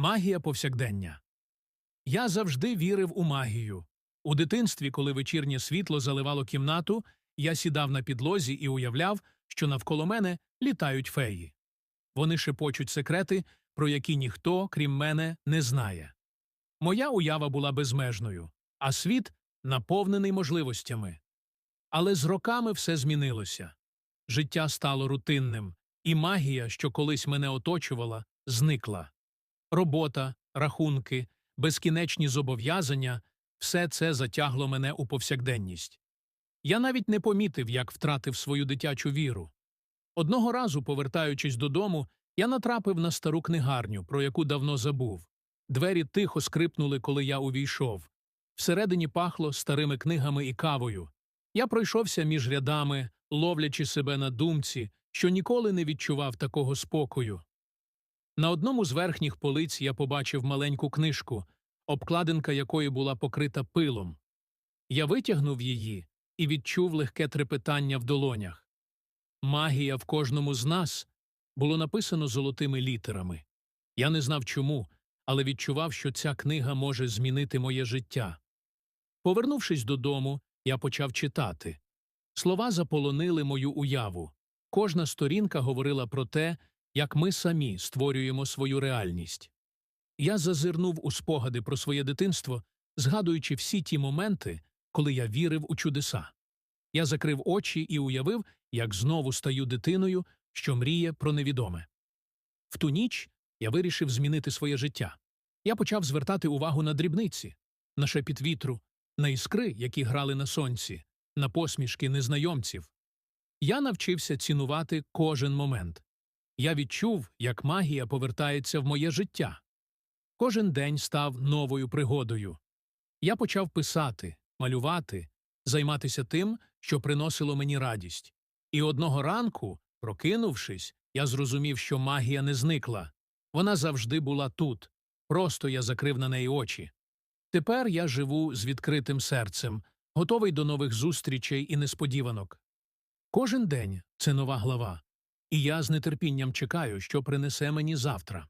Магія повсякдення. Я завжди вірив у магію. У дитинстві, коли вечірнє світло заливало кімнату, я сідав на підлозі і уявляв, що навколо мене літають феї. Вони шепочуть секрети, про які ніхто, крім мене, не знає. Моя уява була безмежною, а світ наповнений можливостями. Але з роками все змінилося. Життя стало рутинним, і магія, що колись мене оточувала, зникла. Робота, рахунки, безкінечні зобов'язання все це затягло мене у повсякденність. Я навіть не помітив, як втратив свою дитячу віру. Одного разу, повертаючись додому, я натрапив на стару книгарню, про яку давно забув. Двері тихо скрипнули, коли я увійшов. Всередині пахло старими книгами і кавою. Я пройшовся між рядами, ловлячи себе на думці, що ніколи не відчував такого спокою. На одному з верхніх полиць я побачив маленьку книжку, обкладинка якої була покрита пилом. Я витягнув її і відчув легке трепетання в долонях. Магія в кожному з нас було написано золотими літерами. Я не знав чому, але відчував, що ця книга може змінити моє життя. Повернувшись додому, я почав читати. Слова заполонили мою уяву. Кожна сторінка говорила про те, як ми самі створюємо свою реальність. Я зазирнув у спогади про своє дитинство, згадуючи всі ті моменти, коли я вірив у чудеса. Я закрив очі і уявив, як знову стаю дитиною, що мріє про невідоме. В ту ніч я вирішив змінити своє життя. Я почав звертати увагу на дрібниці, на шепіт вітру, на іскри, які грали на сонці, на посмішки незнайомців. Я навчився цінувати кожен момент. Я відчув, як магія повертається в моє життя. Кожен день став новою пригодою. Я почав писати, малювати, займатися тим, що приносило мені радість. І одного ранку, прокинувшись, я зрозумів, що магія не зникла. Вона завжди була тут. Просто я закрив на неї очі. Тепер я живу з відкритим серцем, готовий до нових зустрічей і несподіванок. Кожен день це нова глава, і я з нетерпінням чекаю, що принесе мені завтра.